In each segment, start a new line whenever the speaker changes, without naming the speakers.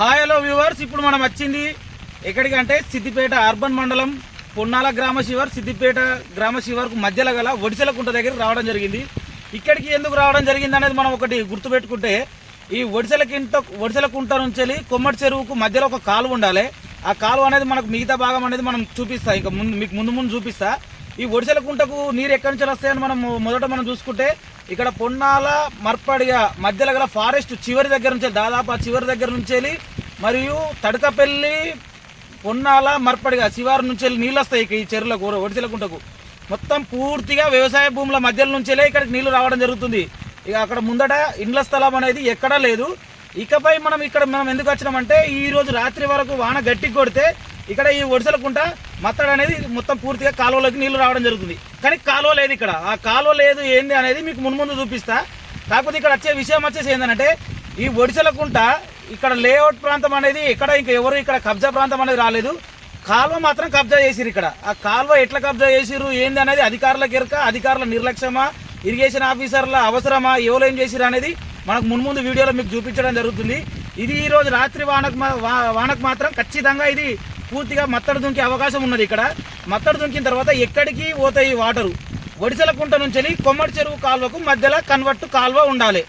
Hi hello viewers ఇప్పుడు మనం వచ్చింది ఎక్కడికంటే సిద్దిపేట అర్బన్ మండలం పొన్నాల గ్రామ శివర్. సిద్దిపేట గ్రామ శివర్కు మధ్యలో గల ఒడిసెలకుంట దగ్గరికి రావడం జరిగింది. ఇక్కడికి ఎందుకు రావడం జరిగింది అనేది మనం ఒకటి గుర్తుపెట్టుకుంటే ఈ ఒడిసెలకింట ఒడిసెలకుంట నుంచి వెళ్ళి కొమ్మటి చెరువుకు మధ్యలో ఒక కాలువ ఉండాలి. ఆ కాలువ అనేది మనకు మిగతా భాగం అనేది మనం చూపిస్తా. ఇంకా ముందు మీకు ముందు ముందు చూపిస్తా. ఈ ఒడిసెల కుంటకు నీరు ఎక్కడి నుంచి వస్తాయని మనం మొదట మనం చూసుకుంటే ఇక్కడ పొన్నాల మర్పడిగా మధ్యలో గల ఫారెస్ట్ చివరి దగ్గర నుంచి దాదాపు ఆ చివరి దగ్గర నుంచి వెళ్ళి మరియు తడకపల్లి పొన్నాల మర్పడిగా శివారు నుంచి వెళ్ళి నీళ్ళు వస్తాయి ఈ చెరువులకు ఒడిసెల కుంటకు. మొత్తం పూర్తిగా వ్యవసాయ భూముల మధ్యలో నుంచి వెళ్ళి ఇక్కడికి నీళ్ళు రావడం జరుగుతుంది. ఇక అక్కడ ముందట ఇండ్ల స్థలం అనేది ఎక్కడా లేదు. ఇకపై మనం ఇక్కడ మనం ఎందుకు వచ్చినామంటే ఈరోజు రాత్రి వరకు వాన గట్టి కొడితే ఇక్కడ ఈ ఒడిసెలకుంట మత్తడు అనేది మొత్తం పూర్తిగా కాలువలోకి నీళ్ళు రావడం జరుగుతుంది. కానీ కాలువ లేదు ఇక్కడ. ఆ కాలువ లేదు ఏంది అనేది మీకు మున్ముందు చూపిస్తా. కాకపోతే ఇక్కడ వచ్చే విషయం వచ్చేసి ఏంటంటే ఈ ఒడిసెలకుంట ఇక్కడ లేఅవుట్ ప్రాంతం అనేది ఎక్కడ ఇంకా ఎవరు ఇక్కడ కబ్జా ప్రాంతం అనేది రాలేదు. కాలువ మాత్రం కబ్జా చేసిరు ఇక్కడ. ఆ కాలువ ఎట్లా కబ్జా చేసిరు ఏంది అనేది అధికారులకు ఎరక అధికారుల నిర్లక్ష్యమా ఇరిగేషన్ ఆఫీసర్ల అవసరమా ఎవరు ఏం చేసిరు అనేది మనకు మున్ముందు వీడియోలో మీకు చూపించడం జరుగుతుంది. ఇది ఈరోజు రాత్రి వానకు వానకు మాత్రం ఖచ్చితంగా ఇది పూర్తిగా మత్తడి దుంకే అవకాశం ఉన్నది ఇక్కడ. మత్తడి దుంకిన తర్వాత ఎక్కడికి పోతాయి వాటరు? ఒడిసెల కుంట నుంచి వెళ్ళి కొమ్మడి చెరువు కాలువకు మధ్యలో కన్వర్ట్ కాలువ ఉండాలి.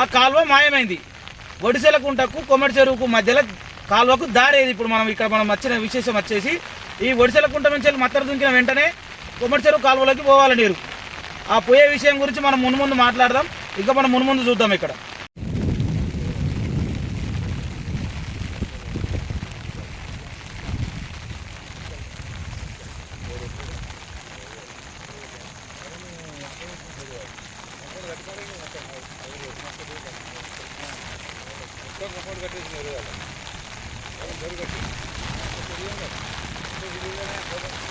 ఆ కాలువ మాయమైంది. ఒడిసెల కుంటకు కొమ్మడి చెరువుకు మధ్యలో కాలువకు దారేది. ఇప్పుడు మనం ఇక్కడ మనం వచ్చిన విశేషం వచ్చేసి ఈ ఒడిసెల కుంట నుంచి వెళ్ళి మత్తడి దుంకిన వెంటనే కొమ్మడి చెరువు కాలువలోకి పోవాలి నీరు ఆ పోయే విషయం గురించి మనం మున్ముందు ముందు మాట్లాడదాం. ఇంకా మనం మున్ముందు చూద్దాం ఇక్కడ. Thank you.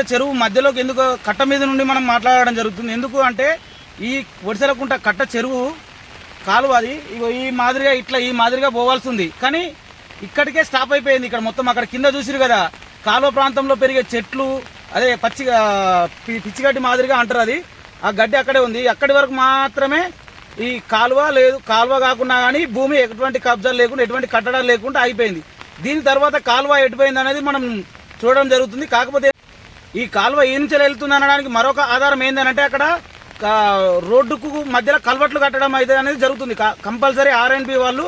ఒడిసెలకుంట చెరువు మధ్యలోకి ఎందుకు కట్ట మీద నుండి మనం మాట్లాడడం జరుగుతుంది? ఎందుకు అంటే ఈ ఒడిసెలకుంట కట్ట చెరువు కాలువ అది. ఇగో ఈ మాదిరిగా ఇట్లా ఈ మాదిరిగా పోవాల్సి ఉంది. కానీ ఇక్కడికే స్టాప్ అయిపోయింది ఇక్కడ మొత్తం. అక్కడ కింద చూసిరు కదా కాలువ ప్రాంతంలో పెరిగే చెట్లు అదే పచ్చిగా పిచ్చిగడ్డి మాదిరిగా అంటారు అది. ఆ గడ్డి అక్కడే ఉంది. అక్కడి వరకు మాత్రమే ఈ కాలువ లేదు. కాలువ కాకుండా కానీ భూమి ఎటువంటి కబ్జాలు లేకుండా ఎటువంటి కట్టడాలు లేకుండా అయిపోయింది. దీని తర్వాత కాలువ ఎటుపోయింది అనేది మనం చూడడం జరుగుతుంది. కాకపోతే ఈ కాలువ ఏ నుంచి వెళ్తుంది అనడానికి మరొక ఆధారం ఏంటంటే అక్కడ రోడ్డుకు మధ్యలో కల్వట్లు కట్టడం అయితే అనేది జరుగుతుంది. కంపల్సరీ ఆర్ఎన్బి వాళ్ళు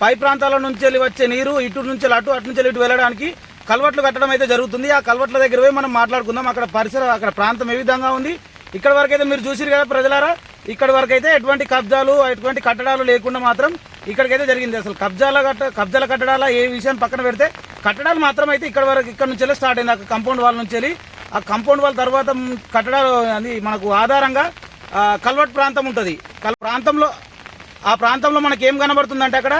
పై ప్రాంతాల నుంచి వెళ్ళి వచ్చే నీరు ఇటు నుంచి వెళ్ళి అటు అటు నుంచి వెళ్ళి ఇటు వెళ్ళడానికి కల్వట్లు కట్టడం అయితే జరుగుతుంది. ఆ కల్వట్ల దగ్గర పోయి మనం మాట్లాడుకుందాం. అక్కడ పరిసర అక్కడ ప్రాంతం ఏ విధంగా ఉంది. ఇక్కడ వరకు అయితే మీరు చూసిరు కదా ప్రజలారా ఇక్కడ వరకు అయితే ఎటువంటి కబ్జాలు ఎటువంటి కట్టడాలు లేకుండా మాత్రం ఇక్కడికైతే జరిగింది. అసలు కబ్జాల కట్ట కబ్జాల కట్టడాల ఏ విషయం పక్కన పెడితే కట్టడాలు మాత్రం అయితే ఇక్కడ వరకు ఇక్కడ నుంచి వెళ్ళి స్టార్ట్ అయింది. కంపౌండ్ వాల్ నుంచి వెళ్ళి ఆ కంపౌండ్ వాళ్ళ తర్వాత కట్టడాలు అది మనకు ఆధారంగా కల్వట్ ప్రాంతం ఉంటుంది. కల్ ప్రాంతంలో ఆ ప్రాంతంలో మనకి ఏం కనబడుతుందంటే అక్కడ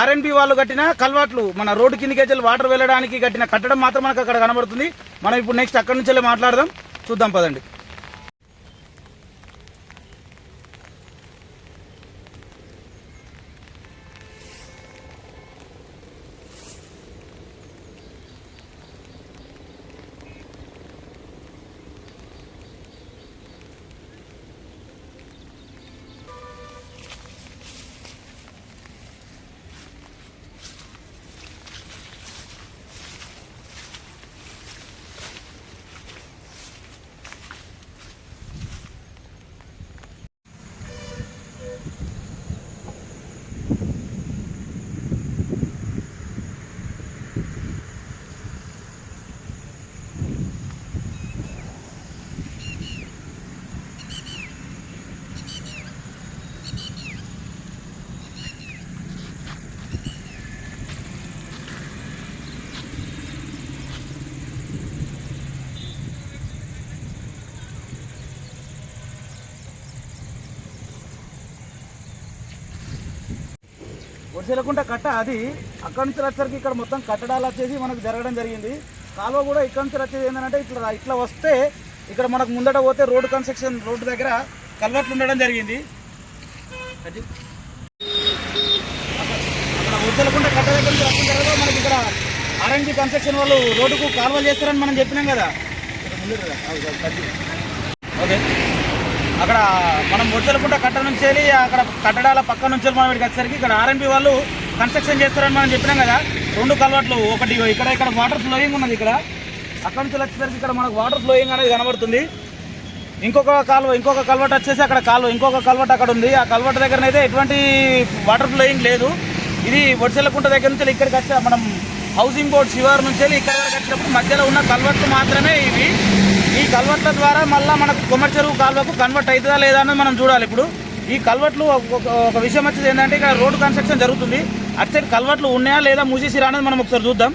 ఆర్ఎన్బి వాళ్ళు కట్టిన కల్వాట్లు మన రోడ్డు కిందికి వెళ్ళి వాటర్ వెళ్ళడానికి కట్టిన కట్టడం మాత్రం మనకు అక్కడ కనబడుతుంది. మనం ఇప్పుడు నెక్స్ట్ అక్కడి నుంచి మాట్లాడదాం. చూద్దాం పదండి. ఒడిసెలకుంట కట్ట అది అక్కడి నుంచి వచ్చరికి ఇక్కడ మొత్తం కట్టడాలు వచ్చేసి మనకు జరగడం జరిగింది. కాలువ కూడా ఇక్కడ నుంచి వచ్చేది ఏంటంటే ఇట్లా ఇట్లా వస్తే ఇక్కడ మనకు ముందట పోతే రోడ్డు కన్స్ట్రక్షన్ రోడ్డు దగ్గర కల్వర్ట్లు ఉండడం జరిగింది. అక్కడ ఒడిసెలకుంట కట్ట దగ్గర నుంచి వచ్చిన తర్వాత మనకి ఇక్కడ ఆర్ఎండి కన్స్ట్రక్షన్ వాళ్ళు రోడ్డుకు కాలువలు చేస్తారని మనం చెప్పినాం కదా. ఓకే. అక్కడ మనం ముచ్చలకుంట కట్ట నుంచి వెళ్ళి అక్కడ కట్టడాల పక్క నుంచి మనం ఇక్కడికి వచ్చేసరికి ఇక్కడ ఆర్ఎంపీ వాళ్ళు కన్స్ట్రక్షన్ చేస్తారని మనం చెప్పినాం కదా. రెండు కల్వర్ట్లు ఒకటి ఇక్కడ ఇక్కడ వాటర్ ఫ్లోయింగ్ ఉన్నది ఇక్కడ. అక్కడ నుంచి వచ్చేసరికి ఇక్కడ మనకు వాటర్ ఫ్లోయింగ్ అనేది కనబడుతుంది. ఇంకొక కాలువ ఇంకొక కల్వర్ట్ వచ్చేసి అక్కడ కాలువ ఇంకొక కల్వర్ట్ అక్కడ ఉంది. ఆ కల్వర్ట్ దగ్గర అయితే ఎటువంటి వాటర్ ఫ్లోయింగ్ లేదు. ఇది వడిసెల్లకుంట దగ్గర నుంచి ఇక్కడికి వచ్చే మనం హౌసింగ్ బోర్డ్ శివారు నుంచి వెళ్ళి ఇక్కడ వరకు వచ్చినప్పుడు మధ్యలో ఉన్న కల్వర్ట్లు మాత్రమే ఇవి. ఈ కల్వర్ట్ల ద్వారా మళ్ళీ మనకు కొమ్మరి చెరువు కాలువకు కన్వర్ట్ అవుతుందా లేదా అన్నది మనం చూడాలి ఇప్పుడు. ఈ కల్వర్ట్లు ఒక- ఒక విషయం వచ్చేది ఏంటంటే ఇక్కడ రోడ్డు కన్స్ట్రక్షన్ జరుగుతుంది. అటు సైడ్ కల్వర్ట్లు ఉన్నాయా లేదా మూసేసిరా అనేది మనం ఒకసారి చూద్దాం.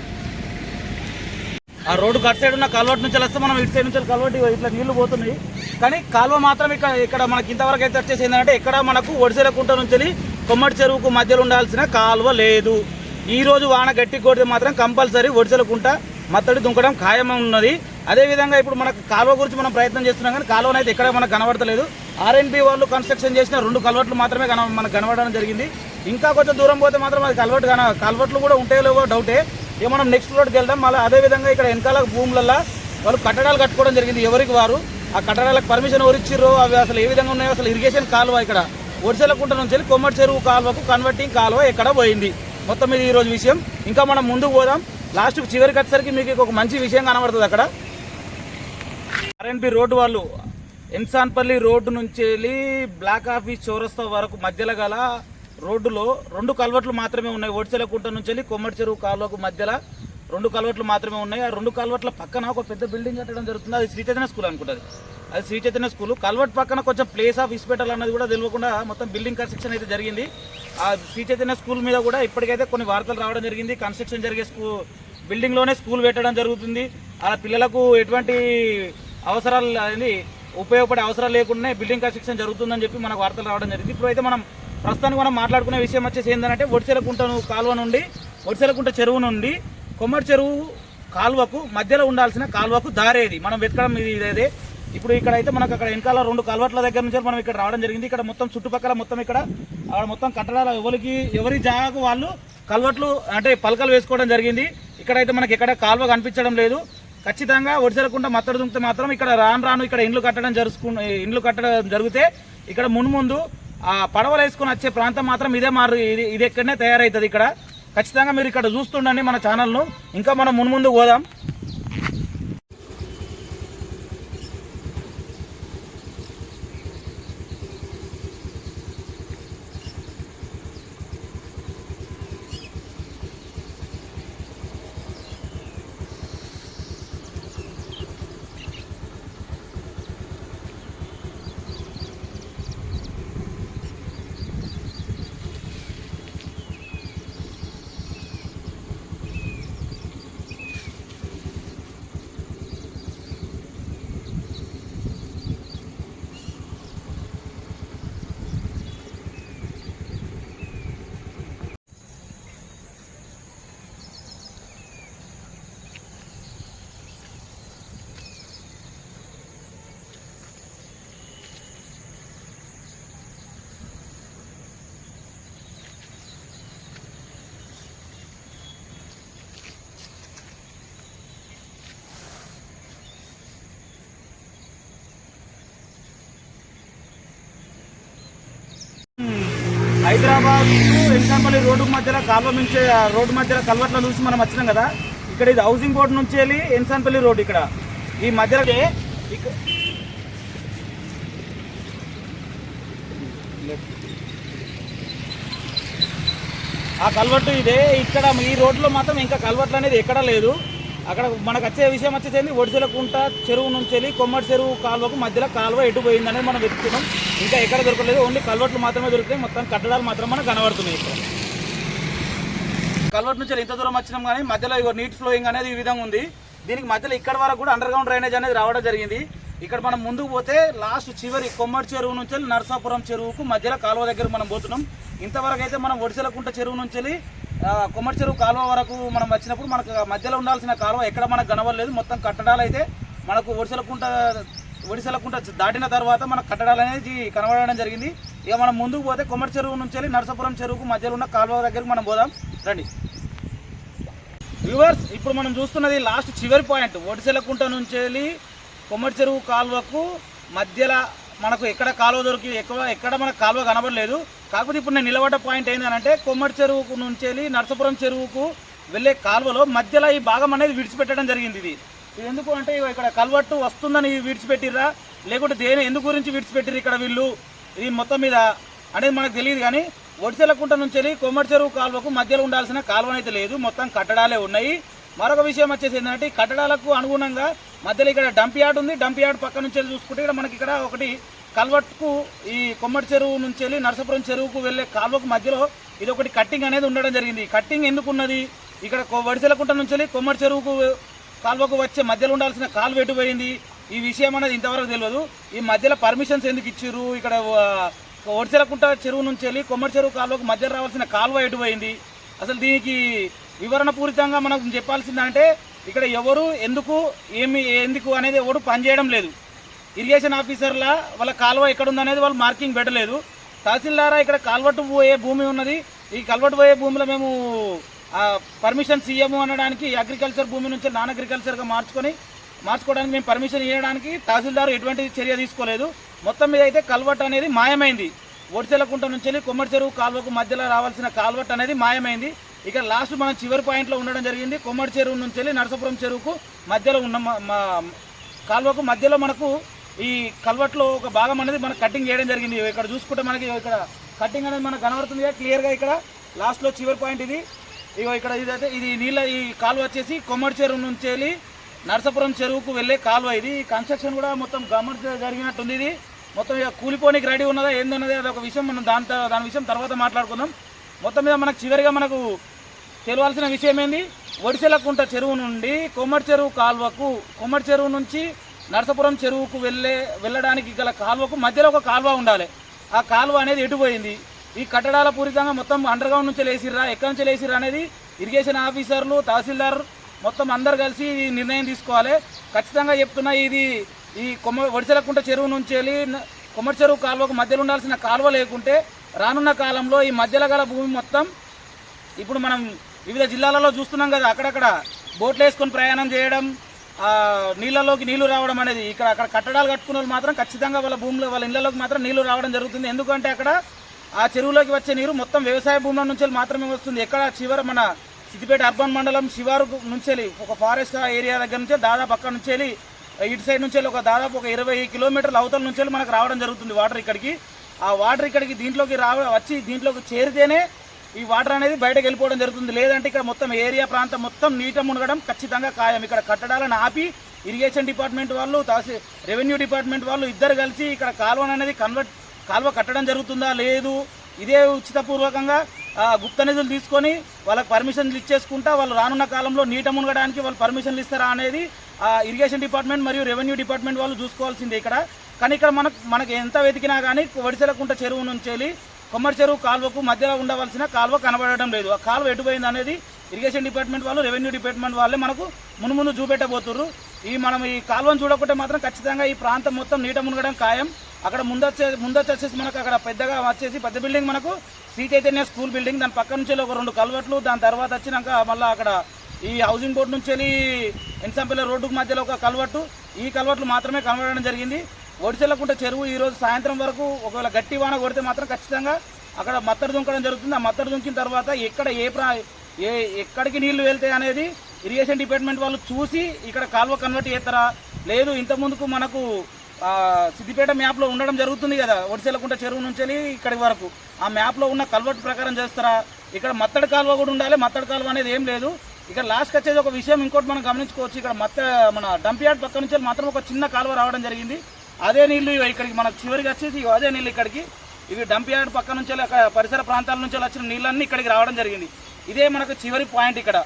ఆ రోడ్డు అటు సైడ్ ఉన్న కల్వర్ట్ నుంచి వస్తే మనం ఇటు సైడ్ నుంచి కల్వర్ట్ ఇట్లా నీళ్ళు పోతున్నాయి. కానీ కాలువ మాత్రం ఇక్కడ ఇక్కడ మనకి ఇంతవరకు అయితే వచ్చేసి ఏంటంటే ఇక్కడ మనకు ఒడిసెలకుంట నుంచి కొమ్మటి చెరువుకు మధ్యలో ఉండాల్సిన కాలువ లేదు. ఈ రోజు వాన గట్టి కొడితే మాత్రం కంపల్సరీ ఒడిసెల కుంట మత్తడి దుంకడం ఖాయం ఉన్నది. అదేవిధంగా ఇప్పుడు మనకు కాలువ గురించి మనం ప్రయత్నం చేస్తున్నాం కానీ కాలువ అయితే ఎక్కడ మనకు కనబడతలేదు. ఆర్ఎన్బి వాళ్ళు కన్స్ట్రక్షన్ చేసిన రెండు కల్వర్ట్లు మాత్రమే కన మనకు కనబడడం జరిగింది. ఇంకా కొంచెం దూరం పోతే మాత్రం అది కల్వర్ట్ కన కల్వర్ట్లు కూడా ఉంటాయో లేవో డౌటే. ఇక మనం నెక్స్ట్ రోడ్కి వెళ్దాం. మళ్ళీ అదేవిధంగా ఇక్కడ వెనకాల భూములల్లో వాళ్ళు కట్టడాలు కట్టుకోవడం జరిగింది ఎవరికి వారు. ఆ కట్టడాలకు పర్మిషన్ ఎవరు అవి అసలు ఏ విధంగా ఉన్నాయో అసలు ఇరిగేషన్ కాలువ ఇక్కడ ఒడిసెలకుంట నుంచి వెళ్ళి కొమ్మటి చెరువు కాలువకు కన్వర్టింగ్ కాలువ ఎక్కడ పోయింది. మొత్తం ఇది ఈరోజు విషయం. ఇంకా మనం ముందుకు పోదాం. లాస్ట్కి చివరికి వచ్చేసరికి మీకు ఒక మంచి విషయం కనబడుతుంది అక్కడ. ఆర్ఎన్బి రోడ్డు వాళ్ళు ఇన్సాన్పల్లి రోడ్డు నుంచి వెళ్ళి బ్లాక్ ఆఫీస్ చౌరస్తా వరకు మధ్యలో గల రోడ్డులో రెండు కల్వర్ట్లు మాత్రమే ఉన్నాయి. ఓడిచెలకుంట నుంచి వెళ్ళి కొమ్మటి చెరువు కాలువకు మధ్యలో రెండు కల్వర్ట్లు మాత్రమే ఉన్నాయి. ఆ రెండు కల్వర్ట్ల పక్కన ఒక పెద్ద బిల్డింగ్ కట్టడం జరుగుతుంది. అది శ్రీ చైతన్య స్కూల్ అనుకుంటుంది. అది శ్రీ చైతన్య స్కూల్. కల్వర్ట్ పక్కన కొంచెం ప్లేస్ ఆఫ్ హాస్పిటల్ అన్నది కూడా తెలియకుండా మొత్తం బిల్డింగ్ కన్స్ట్రక్షన్ అయితే జరిగింది. ఆ శ్రీ చైతన్య స్కూల్ మీద కూడా ఇప్పటికైతే కొన్ని వార్తలు రావడం జరిగింది. కన్స్ట్రక్షన్ జరిగే స్కూల్ బిల్డింగ్లోనే స్కూల్ పెట్టడం జరుగుతుంది. ఆ పిల్లలకు ఎటువంటి అవసరాలు అనేది ఉపయోగపడే అవసరాలు లేకుండా బిల్డింగ్ కన్స్ట్రక్షన్ జరుగుతుందని చెప్పి మనకు వార్తలు రావడం జరిగింది. ఇప్పుడు అయితే మనం ప్రస్తుతానికి మనం మాట్లాడుకునే విషయం వచ్చేసి ఏంటంటే ఒడిసెలకుంట కాలువ నుండి ఒడిసెలకుంట చెరువు నుండి కొమ్మడి చెరువు కాలువకు మధ్యలో ఉండాల్సిన కాలువకు దారేది. మనం వెతకడం ఇది ఇదే ఇప్పుడు ఇక్కడ అయితే మనకు అక్కడ వెనకాల రెండు కాలువట్ల దగ్గర నుంచి మనం ఇక్కడ రావడం జరిగింది. ఇక్కడ మొత్తం చుట్టుపక్కల మొత్తం ఇక్కడ అక్కడ మొత్తం కట్టడాలు ఎవరికి ఎవరి జాగాకు వాళ్ళు కల్వట్లు అంటే పలకలు వేసుకోవడం జరిగింది. ఇక్కడైతే మనకి ఎక్కడ కాలువ కనిపించడం లేదు. ఖచ్చితంగా ఒడిసెలకుండా మత్తడి దుంకితే మాత్రం ఇక్కడ రాను రాను ఇక్కడ ఇండ్లు కట్టడం జరుచుకు ఇండ్లు కట్టడం జరిగితే ఇక్కడ మున్ముందు ఆ పడవలు వేసుకుని వచ్చే ప్రాంతం మాత్రం ఇదే మారు ఇది ఇది ఎక్కడనే తయారవుతుంది ఇక్కడ. ఖచ్చితంగా మీరు ఇక్కడ చూస్తుండండి మన ఛానల్ను. ఇంకా మనం మున్ముందు పోదాం. హైదరాబాద్ వెంకటపల్లి రోడ్డు మధ్యలో కాలువ నుంచి రోడ్డు మధ్యలో కల్వర్ట్లో చూసి మనం వచ్చినాం కదా. ఇక్కడ ఇది హౌసింగ్ బోర్డు నుంచి వెళ్ళి ఎన్సాన్పల్లి రోడ్డు ఇక్కడ. ఈ మధ్యలో ఆ కల్వర్టు ఇదే. ఇక్కడ ఈ రోడ్లో మాత్రం ఇంకా కల్వర్ట్లు అనేది ఎక్కడా లేదు. అక్కడ మనకు వచ్చే విషయం వచ్చేసి ఒడిసెలకుంట చెరువు నుంచి వెళ్ళి కొమ్మటి చెరువు కాలువకు మధ్యలో కాలువ ఎటు పోయింది మనం వెతుకుతున్నాం. ఇంకా ఎక్కడ దొరకలేదు ఓన్లీ కల్వర్ట్లు మాత్రమే దొరుకుతాయి మొత్తం కట్టడాలు మాత్రం మనకు కనబడుతున్నాయి ఇక్కడ. కల్వర్ట్ నుంచి ఇంత దూరం వచ్చినాం కానీ మధ్యలో ఇగో నీట్ ఫ్లోయింగ్ అనేది ఈ విధంగా ఉంది. దీనికి మధ్యలో ఇక్కడ వరకు కూడా అండర్ గ్రౌండ్ డ్రైనేజ్ అనేది రావడం జరిగింది. ఇక్కడ మనం ముందుకు పోతే లాస్ట్ చివరి కొమ్మటి చెరువు నుంచి వెళ్ళి నరసాపురం చెరువుకు మధ్యలో కాలువ దగ్గర మనం పోతున్నాం. ఇంతవరకు అయితే మనం ఒడిసెలకుంట చెరువు నుంచి వెళ్ళి కొమ్మటి చెరువు కాలువ వరకు మనం వచ్చినప్పుడు మనకు మధ్యలో ఉండాల్సిన కాలువ ఎక్కడ మనకు కనవలేదు మొత్తం కట్టడాలు అయితే మనకు ఒడిసెలకుంట ఒడిసెలకుంట దాటిన తర్వాత మనకు కట్టడాలు అనేది కనబడడం జరిగింది. ఇక మనం ముందుకు పోతే కొమ్మటి చెరువు నుంచి వెళ్ళి నరసాపురం చెరువుకు మధ్యలో ఉన్న కాలువ దగ్గరికి మనం పోదాం. రండి. వ్యూవర్స్ ఇప్పుడు మనం చూస్తున్నది లాస్ట్ చివరి పాయింట్ ఒడిసెలకుంట నుంచి వెళ్ళి కొమ్మటి చెరువు కాలువకు మధ్యలో మనకు ఎక్కడ కాలువ దొరికి ఎక్కువ ఎక్కడ మనకు కాలువ కనబడలేదు. కాకపోతే ఇప్పుడు నేను నిలబడ్డ పాయింట్ ఏంటంటే కొమ్మటి చెరువుకు నుంచి వెళ్ళి నరసాపురం చెరువుకు వెళ్ళే కాలువలో మధ్యలో ఈ భాగం అనేది విడిచిపెట్టడం జరిగింది ఇది. ఇది ఎందుకు అంటే ఇక్కడ కల్వట్టు వస్తుందని విడిచిపెట్టిర్రా? లేకుంటే దేని ఎందుకు గురించి విడిచిపెట్టిర్రు ఇక్కడ వీళ్ళు? ఇది మొత్తం మీద అనేది మనకు తెలియదు కానీ ఒడిసెలకుంట నుంచి వెళ్ళి కొమ్మటి చెరువు కాలువకు మధ్యలో ఉండాల్సిన కాలువ అయితే లేదు. మొత్తం కట్టడాలే ఉన్నాయి. మరొక విషయం వచ్చేసి ఏంటంటే కట్టడాలకు అనుగుణంగా మధ్యలో ఇక్కడ డంప్ యార్డ్ ఉంది. డంప్ యార్డ్ పక్క నుంచి వెళ్ళి చూసుకుంటే ఇక్కడ మనకి ఇక్కడ ఒకటి కల్వట్కు ఈ కొమ్మటి చెరువు నుంచి వెళ్ళి నరసపురం చెరువుకు వెళ్ళే కాల్వకు మధ్యలో ఇది ఒకటి కట్టింగ్ అనేది ఉండడం జరిగింది. కట్టింగ్ ఎందుకు ఉన్నది? ఇక్కడ వడిసెలకుంట నుంచి వెళ్ళి కొమ్మటి చెరువుకు కాలువకు వచ్చే మధ్యలో ఉండాల్సిన కాలువ ఎటు పోయింది? ఈ విషయం అనేది ఇంతవరకు తెలియదు. ఈ మధ్యలో పర్మిషన్స్ ఎందుకు ఇచ్చారు ఇక్కడ వడిసెలకుంట ఒడిసెలకుంట చెరువు నుంచి వెళ్ళి కొమ్మటి చెరువు కాలువకు మధ్యలో రావాల్సిన కాలువ ఎటు పోయింది? అసలు దీనికి వివరణపూరితంగా మనకు చెప్పాల్సిందంటే ఇక్కడ ఎవరు ఎందుకు ఏమి ఎందుకు అనేది ఎవరు పనిచేయడం లేదు. ఇరిగేషన్ ఆఫీసర్ల వాళ్ళ కాలువ ఎక్కడుందనేది వాళ్ళు మార్కింగ్ పెట్టలేదు. తహసీల్దారా ఇక్కడ కాల్వట్టు పోయే భూమి ఉన్నది. ఈ కల్వట్టు పోయే భూమిలో మేము పర్మిషన్స్ ఇయ్యము అనడానికి అగ్రికల్చర్ భూమి నుంచి నాన్ అగ్రికల్చర్గా మార్చుకొని మార్చుకోవడానికి మేము పర్మిషన్ ఇవ్వడానికి తహసీల్దారు ఎటువంటి చర్య తీసుకోలేదు. మొత్తం మీద అయితే కల్వట్ అనేది మాయమైంది. ఒడిసెలకుంట నుంచి వెళ్ళి కొమ్మటి చెరువు కాలువకు మధ్యలో రావాల్సిన కాల్వట్ అనేది మాయమైంది. ఇక లాస్ట్ మనం చివరి పాయింట్లో ఉండడం జరిగింది. కొమ్మటి చెరువు నుంచి వెళ్ళి నరసాపురం చెరువుకు మధ్యలో ఉన్న మా- కాలువకు మధ్యలో మనకు ఈ కల్వట్లో ఒక భాగం అనేది మనకు కటింగ్ చేయడం జరిగింది. ఇక్కడ చూసుకుంటే మనకి ఇక్కడ కటింగ్ అనేది మనకు కనబడుతుంది క్లియర్గా ఇక్కడ. లాస్ట్లో చివరి పాయింట్ ఇది. ఇగో ఇక్కడ ఇదైతే ఇది నీళ్ళ ఈ కాలువ వచ్చేసి కొమ్మడి చెరువు నుంచి వెళ్ళి నరసాపురం చెరువుకు వెళ్ళే కాలువ ఇది. కన్స్ట్రక్షన్ కూడా మొత్తం గమనించ జరిగినట్టుంది ఇది. మొత్తం ఇక కూలిపోనికి రెడీ ఉన్నదా ఏందన్నది అది ఒక విషయం మనం దాని దాని విషయం తర్వాత మాట్లాడుకుందాం. మొత్తం మీద మనకు చివరిగా మనకు తెలియాల్సిన విషయం ఏంది ఒడిసెలకుంట చెరువు నుండి కొమ్మటి చెరువు కాలువకు కొమ్మటి చెరువు నుంచి నరసపురం చెరువుకు వెళ్ళే వెళ్ళడానికి గల కాల్వకు మధ్యలో ఒక కాల్వ ఉండాలి. ఆ కాలువ అనేది ఎటుపోయింది? ఈ కట్టడాల పూరితంగా మొత్తం అండర్ గ్రౌండ్ నుంచి లేసిర్రా ఎక్కడి నుంచి లేసిర్రా అనేది ఇరిగేషన్ ఆఫీసర్లు తహసీల్దార్ మొత్తం అందరు కలిసి ఈ నిర్ణయం తీసుకోవాలి. ఖచ్చితంగా చెప్తున్నా ఇది ఈ కొమ్మ ఒడిసెలకుంట చెరువు నుంచి వెళ్ళి కొమ్మటి చెరువు కాలువకు మధ్యలో ఉండాల్సిన కాలువ లేకుంటే రానున్న కాలంలో ఈ మధ్యలో గల భూమి మొత్తం ఇప్పుడు మనం వివిధ జిల్లాలలో చూస్తున్నాం కదా అక్కడక్కడ బోట్లు వేసుకొని ప్రయాణం చేయడం నీళ్ళలోకి నీళ్ళు రావడం అనేది ఇక్కడ అక్కడ కట్టడాలు కట్టుకున్న వాళ్ళు మాత్రం ఖచ్చితంగా వాళ్ళ భూమిలో వాళ్ళ ఇళ్ళలోకి మాత్రం నీళ్ళు రావడం జరుగుతుంది. ఎందుకంటే అక్కడ ఆ చెరువులోకి వచ్చే నీరు మొత్తం వ్యవసాయ భూముల నుంచి మాత్రమే వస్తుంది. ఎక్కడ చివర మన సిద్దిపేట అర్బన్ మండలం శివారు నుంచి ఒక ఫారెస్ట్ ఏరియా దగ్గర నుంచి దాదాపు అక్కడ నుంచి వెళ్ళి ఇటు సైడ్ నుంచి ఒక దాదాపు ఒక ఇరవై కిలోమీటర్ల అవతల నుంచి మనకు రావడం జరుగుతుంది వాటర్ ఇక్కడికి. ఆ వాటర్ ఇక్కడికి దీంట్లోకి రావ వచ్చి దీంట్లోకి చేరితేనే ఈ వాటర్ అనేది బయటకు వెళ్ళిపోవడం జరుగుతుంది. లేదంటే ఇక్కడ మొత్తం ఏరియా ప్రాంతం మొత్తం నీట మునగడం ఖచ్చితంగా ఖాయం. ఇక్కడ కట్టడాలను ఆపి ఇరిగేషన్ డిపార్ట్మెంట్ వాళ్ళు తహసీ రెవెన్యూ డిపార్ట్మెంట్ వాళ్ళు ఇద్దరు కలిసి ఇక్కడ కాలువ అనేది కన్వర్ట్ కాలువ కట్టడం జరుగుతుందా? లేదు. ఇదే ఉచితపూర్వకంగా గుప్త నిధులు తీసుకొని వాళ్ళకి పర్మిషన్లు ఇచ్చేసుకుంటా వాళ్ళు రానున్న కాలంలో నీట మునగడానికి వాళ్ళు పర్మిషన్లు ఇస్తారా అనేది ఆ, ఇరిగేషన్ డిపార్ట్మెంట్ మరియు రెవెన్యూ డిపార్ట్మెంట్ వాళ్ళు చూసుకోవాల్సిందే ఇక్కడ. కానీ ఇక్కడ మనకు మనకి ఎంత వెతికినా కానీ వడిసెలకుంట చెరువు నుంచి వెళ్ళి కొమ్మడి చెరువు కాలువకు మధ్యలో ఉండవలసిన కాలువ కనబడడం లేదు. ఆ కాలువ ఎటుపోయింది అనేది ఇరిగేషన్ డిపార్ట్మెంట్ వాళ్ళు రెవెన్యూ డిపార్ట్మెంట్ వాళ్ళే మనకు మునుమును ముందు చూపెట్టబోతుర్రు. ఈ మనం ఈ కాలువను చూడకుంటే మాత్రం ఖచ్చితంగా ఈ ప్రాంతం మొత్తం నీట మునగడం ఖాయం. అక్కడ ముందొచ్చే ముందొచ్చేసి వచ్చేసి మనకు అక్కడ పెద్దగా వచ్చేసి పెద్ద బిల్డింగ్ మనకు శ్రీ చైతన్య స్కూల్ బిల్డింగ్ దాని పక్క నుంచి ఒక రెండు కల్వర్ట్లు దాని తర్వాత వచ్చినాక మళ్ళీ అక్కడ ఈ హౌసింగ్ బోర్డు నుంచి వెళ్ళి ఎన్సంపల్లి రోడ్డుకు మధ్యలో ఒక కల్వర్టు. ఈ కల్వర్ట్లు మాత్రమే కనబడడం జరిగింది. ఒడిచెల్లకుంట చెరువు ఈరోజు సాయంత్రం వరకు ఒకవేళ గట్టి వాన కొడితే మాత్రం ఖచ్చితంగా అక్కడ మత్తడి దుంకడం జరుగుతుంది. ఆ మత్తడి దుంకిన తర్వాత ఎక్కడ ఏ ప్రా ఏ ఎక్కడికి నీళ్ళు వెళ్తాయి అనేది ఇరిగేషన్ డిపార్ట్మెంట్ వాళ్ళు చూసి ఇక్కడ కాలువ కన్వర్ట్ చేస్తారా? లేదు ఇంతకుముందుకు మనకు సిద్దిపేట మ్యాప్లో ఉండడం జరుగుతుంది కదా ఒడిసెలకుంట చెరువు నుంచి ఇక్కడి వరకు. ఆ మ్యాప్లో ఉన్న కల్వర్ట్ ప్రకారం చేస్తారా? ఇక్కడ మత్తడి కాలువ కూడా ఉండాలి మత్తడి కాలువ అనేది ఏం లేదు. ఇక్కడ లాస్ట్కి వచ్చేది ఒక విషయం ఇంకోటి మనం గమనించుకోవచ్చు. ఇక్కడ మత్త మన డంప్ యార్డ్ పక్క నుంచి మాత్రం ఒక చిన్న కాలువ రావడం జరిగింది. అదే నీళ్ళు ఇక్కడికి మనకు చివరికి వచ్చేసి అదే నీళ్ళు ఇక్కడికి. ఇవి డంప్ యార్డ్ పక్క నుంచి పరిసర ప్రాంతాల నుంచి వచ్చిన నీళ్ళన్నీ ఇక్కడికి రావడం జరిగింది. ఇదే మనకు చివరి పాయింట్ ఇక్కడ.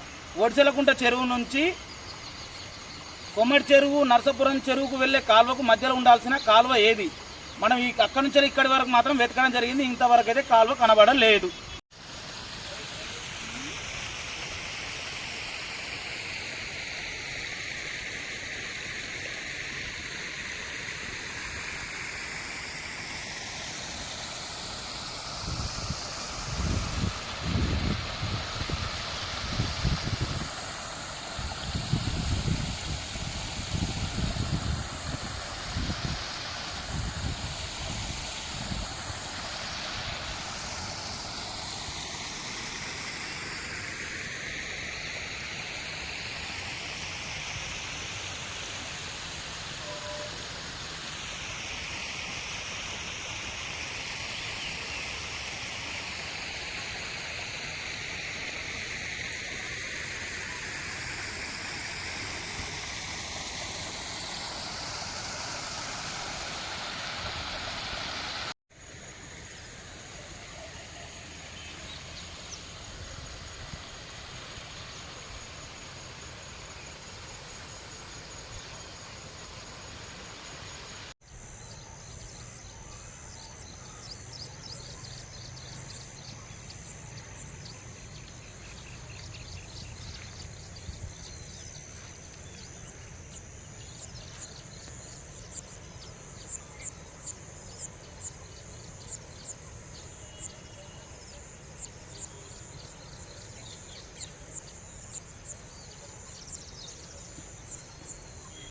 ఒడిసెలకుంట చెరువు నుంచి కొమ్మడి చెరువు నరసాపురం చెరువుకు వెళ్ళే కాలువకు మధ్యలో ఉండాల్సిన కాలువ ఏది? మనం ఈ అక్కడి నుంచి ఇక్కడి వరకు మాత్రం వెతకడం జరిగింది. ఇంతవరకు అయితే కాలువ కనబడలేదు.